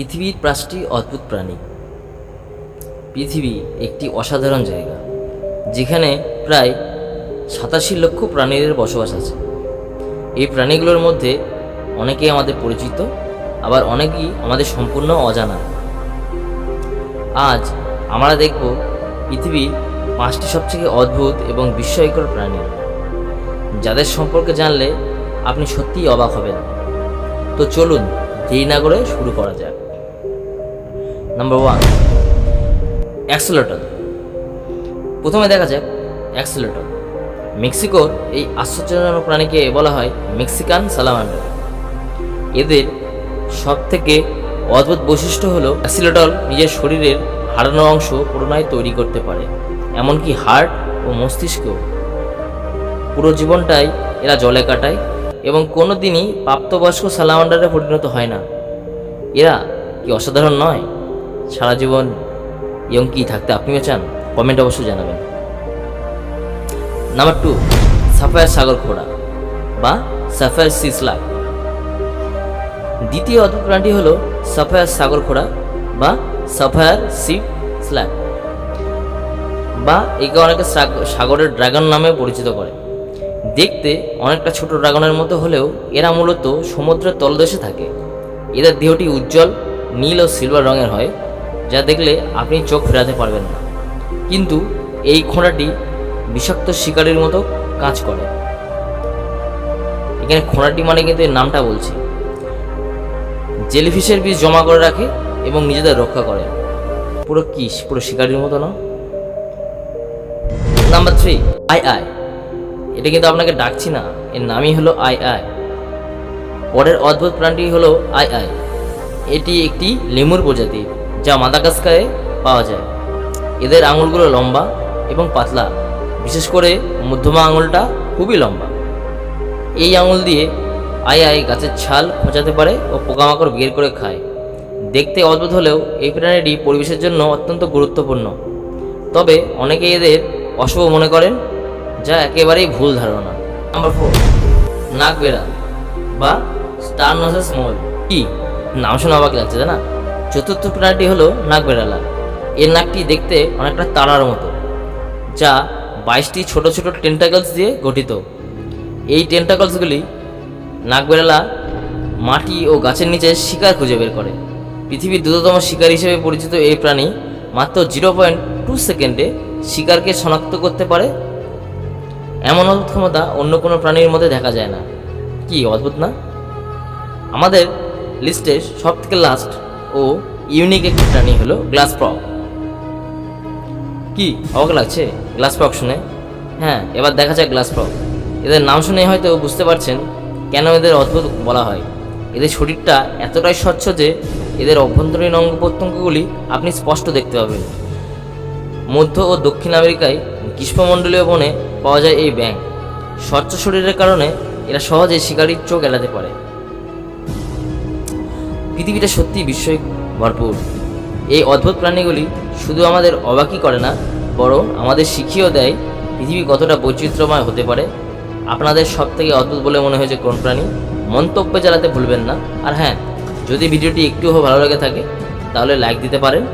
পৃথিবীর পাঁচটি অদ্ভুত প্রাণী। পৃথিবী একটি অসাধারণ জায়গা, যেখানে প্রায় সাতাশি লক্ষ প্রাণীদের বসবাস আছে। এই প্রাণীগুলোর মধ্যে অনেকেই আমাদের পরিচিত, আবার অনেকেই আমাদের সম্পূর্ণ অজানা। আজ আমরা দেখব পৃথিবীর পাঁচটি সবথেকে অদ্ভুত এবং বিস্ময়কর প্রাণী, যাদের সম্পর্কে জানলে আপনি সত্যিই অবাক হবেন। তো চলুন দেরি না করে শুরু করা যাক। নাম্বার ওয়ান অ্যাক্সেলেটর প্রথমে দেখা যাক অ্যাক্সেলেটর মেক্সিকোর এই আশ্চর্যজনক প্রাণীকে বলা হয় মেক্সিকান সালামান্ডার। এদের সব থেকে অদ্ভুত বৈশিষ্ট্য হলো অ্যাক্সিলেটর নিজের শরীরের হারানো অংশ পুনরায় তৈরি করতে পারে, এমনকি হার্ট ও মস্তিষ্কও। পুরো জীবনটাই এরা জলে কাটায় এবং কোনো দিনই প্রাপ্তবয়স্ক সালামান্ডারে পরিণত হয় না। এরা কি অসাধারণ নয়? সারা জীবন ইয়ং কি থাকতে আপনিও চান? কমেন্ট অবশ্যই জানাবেন। নাম্বার টু সাফায়ার সাগর ঘোড়া বা সাফায়ার সিসলাক দ্বিতীয় অদ্ভুত প্রাণীটি হলো সাফায়ার সাগর ঘোড়া বা সাফায়ার সি স্ল্যাক বা একে অনেকে সাগ- সাগরের ড্রাগন নামে পরিচিত করে। দেখতে অনেকটা ছোট ড্রাগনের মতো হলেও এরা মূলত সমুদ্রের তলদেশে থাকে। এদের দেহটি উজ্জ্বল, নীল ও সিলভার রঙের হয়। যা দেখলে আপনি চোখ ফেরাতে পারবেন না। কিন্তু এই খোঁড়াটি বিষাক্ত শিকারির মতো কাজ করে। এখানে খোঁড়াটি মানে কিন্তু এর নামটা বলছি। জেলিফিশের বীজ জমা করে রাখে এবং নিজেদের রক্ষা করে। পুরো কিস, পুরো শিকারির মতো না? নাম্বার থ্রি, আই আই। এটা কিন্তু আপনাকে ডাকছি না। এর নামই হলো আই আই। পরের অদ্ভুত প্রাণটি হলো আই আই। এটি একটি লেমুর প্রজাতি। যা মাদাগাস্কারে পাওয়া যায়। এদের আঙুলগুলো লম্বা এবং পাতলা। বিশেষ করে মধ্যমা আঙুলটা খুবই লম্বা। এই আঙুল দিয়ে আই আই গাছের ছাল খোঁচাতে পারে ও পোকামাকড় বের করে খায়। দেখতে অদ্ভুত হলেও এই প্রাণীটি পরিবেশের জন্য অত্যন্ত গুরুত্বপূর্ণ। তবে অনেকে এদের অশুভ মনে করেন, যা একেবারেই ভুল ধারণা। নাম্বার ফোর নাক বেড়া বা স্টার নসেস মোল। কি? নাম শুনে অবাক লাগছে, তাই না? চতুর্থ প্রাণীটি হলো নাক বেড়ালা এর নাকটি দেখতে অনেকটা তারার মতো, যা বাইশটি ছোট ছোট টেন্টাকলস দিয়ে গঠিত। এই টেন্টাকলসগুলি নাকবেড়ালা মাটি ও গাছের নিচে শিকার খুঁজে বের করে। পৃথিবীর দ্রুততম শিকার হিসেবে পরিচিত এই প্রাণী মাত্র জিরো পয়েন্ট টু সেকেন্ডে শিকারকে শনাক্ত করতে পারে। এমন অদ্ভুত ক্ষমতা অন্য কোনো প্রাণীর মধ্যে দেখা যায় না। কি অদ্ভুত না? আমাদের লিস্টে সব থেকে লাস্ট ও ইউনিক একটি প্রাণী হলো গ্লাস প্রক কি? অবাক লাগছে? গ্লাস প্রক শুনে। হ্যাঁ এবার দেখা যায় গ্লাস প্রক এদের নাম শুনে হয়তো বুঝতে পারছেন কেন এদের অদ্ভুত বলা হয়। এদের শরীরটা এতটাই স্বচ্ছ যে এদের অভ্যন্তরীণ অঙ্গ প্রত্যঙ্গগুলি আপনি স্পষ্ট দেখতে পাবেন। মধ্য ও দক্ষিণ আমেরিকায় গ্রীষ্মমণ্ডলীয় বনে পাওয়া যায় এই ব্যাঙ। স্বচ্ছ শরীরের কারণে এরা সহজে শিকারীর চোখ এড়াতে পারে। পৃথিবীটা সত্যি বিস্ময় ভরপুর। এই অদ্ভুত প্রাণীগুলি শুধু আমাদের অবাকই করে না, বরং আমাদের শিখিয়েও দেয় পৃথিবী কতটা বৈচিত্র্যময় হতে পারে। আপনাদের সব থেকে অদ্ভুত বলে মনে হয়েছে কোন প্রাণী? মন্তব্য জানাতে ভুলবেন না। আর হ্যাঁ যদি ভিডিওটি একটুও ভালো লেগে থাকে, তাহলে লাইক দিতে পারেন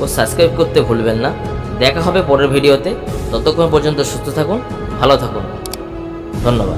ও সাবস্ক্রাইব করতে ভুলবেন না। দেখা হবে পরের ভিডিওতে। ততক্ষণ পর্যন্ত সুস্থ থাকুন, ভালো থাকুন। ধন্যবাদ।